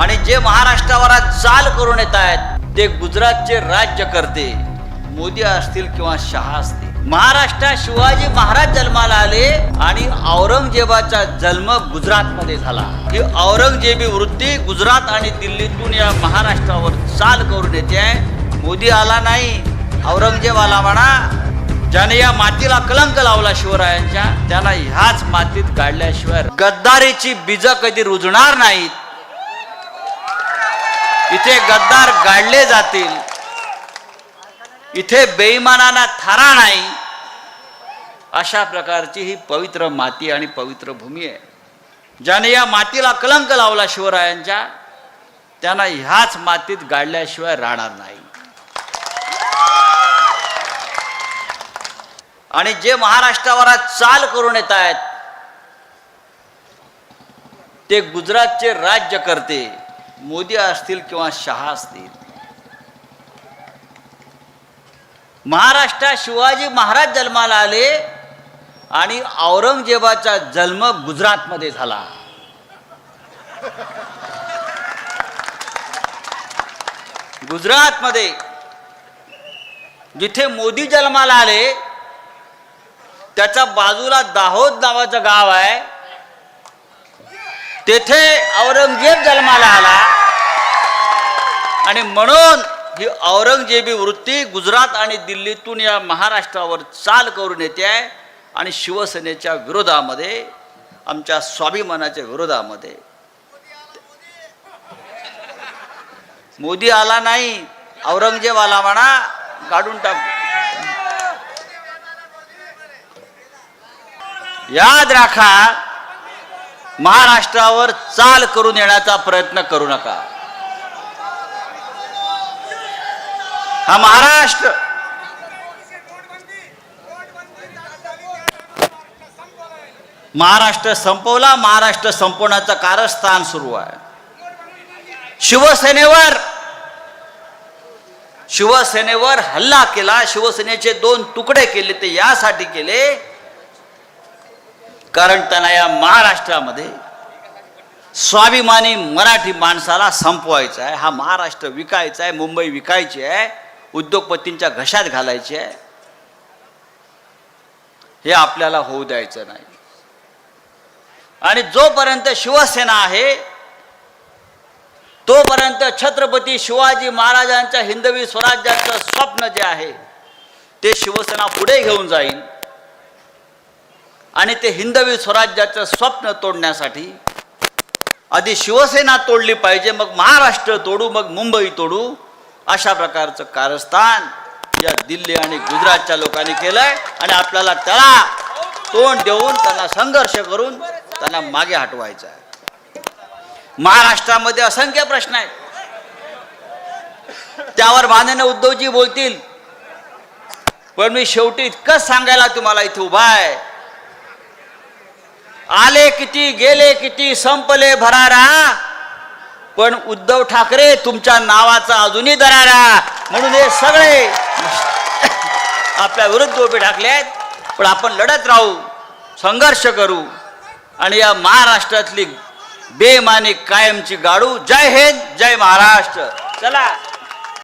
आणि जे महाराष्ट्रावर आज चाल करून येत आहेत ते गुजरातचे राज्य करते. मोदी असतील किंवा शहा असतील. महाराष्ट्रात शिवाजी महाराज जन्माला आले आणि औरंगजेबाचा जन्म गुजरातमध्ये झाला. ही औरंगजेबी वृत्ती गुजरात आणि दिल्लीतून या महाराष्ट्रावर चाल करून येते. आहे मोदी आला नाही औरंगजेब आला म्हणा. ज्याने या मातीला कलंक लावला शिवरायांच्या त्यांना ह्याच मातीत काढल्याशिवाय गद्दारीची बीज कधी रुजणार नाहीत. इथे गद्दार गाडले जातील. इथे बेईमानाना थारा नाही. अशा प्रकारची ही पवित्र माती आणि पवित्र भूमी आहे. ज्याने या मातीला कलंक लावला शिवरायांच्या त्यांना ह्याच मातीत गाडल्याशिवाय राहणार नाही. आणि जे महाराष्ट्रावर आज चाल करून येत आहेत ते गुजरातचे राज्य करते मोदी असतील किंवा शहा असतील. महाराष्ट्रात शिवाजी महाराज जन्माला आले आणि औरंगजेबाचा जन्म गुजरातमध्ये झाला. गुजरातमध्ये जिथे मोदी जन्माला आले त्याच्या बाजूला दाहोद नावाचं गाव आहे. तेथे औरंगजेब जन्माला आला. आणि म्हणून ही औरंगजेबी वृत्ती गुजरात आणि दिल्लीतून या महाराष्ट्रावर चाल करून येते आहे आणि शिवसेनेच्या विरोधामध्ये आमच्या स्वाभिमानाच्या विरोधामध्ये. मोदी आला नाही औरंगजेब आला म्हणा काढून टाक. याद राखा महाराष्ट्रावर चाल करून येण्याचा प्रयत्न करू नका. हा महाराष्ट्र. महाराष्ट्र संपवला महाराष्ट्र संपवण्याचं कारस्थान सुरू आहे. शिवसेनेवर शिवसेनेवर हल्ला केला शिवसेनेचे दोन तुकडे केले ते यासाठी केले. कारण त्यांना या महाराष्ट्रामध्ये स्वाभिमानी मराठी माणसाला संपवायचा आहे हा महाराष्ट्र विकायचा आहे मुंबई विकायची आहे. उद्योगपतींच्या घशात घालायची आहे हे आपल्याला होऊ द्यायचं नाही. आणि जोपर्यंत शिवसेना आहे तोपर्यंत छत्रपती शिवाजी महाराजांच्या हिंदवी स्वराज्याचं स्वप्न जे आहे ते शिवसेना पुढे घेऊन जाईल आणि ते हिंदवी स्वराज्याचं स्वप्न तोडण्यासाठी आधी शिवसेना तोडली पाहिजे मग महाराष्ट्र तोडू मग मुंबई तोडू. अशा प्रकारचं कारस्थान या दिल्ली आणि गुजरातच्या लोकांनी केलंय आणि आपल्याला त्याला तोंड देऊन त्यांना संघर्ष करून त्यांना मागे हटवायचं आहे. महाराष्ट्रामध्ये असंख्य प्रश्न आहेत. त्यावर माननीय उद्धवजी बोलतील पण मी शेवटी इतकंच सांगायला तुम्हाला इथे उभा आहे. आले किती गेले किती संपले भरारा पण उद्धव ठाकरे तुमच्या नावाचा अजूनही दरारा. म्हणून हे सगळे आपल्या विरुद्ध उभे ठाकले आहेत. पण आपण लढत राहू संघर्ष करू आणि या महाराष्ट्रातली बेमानी कायमची गाडू जय हिंद जय महाराष्ट्र. चला.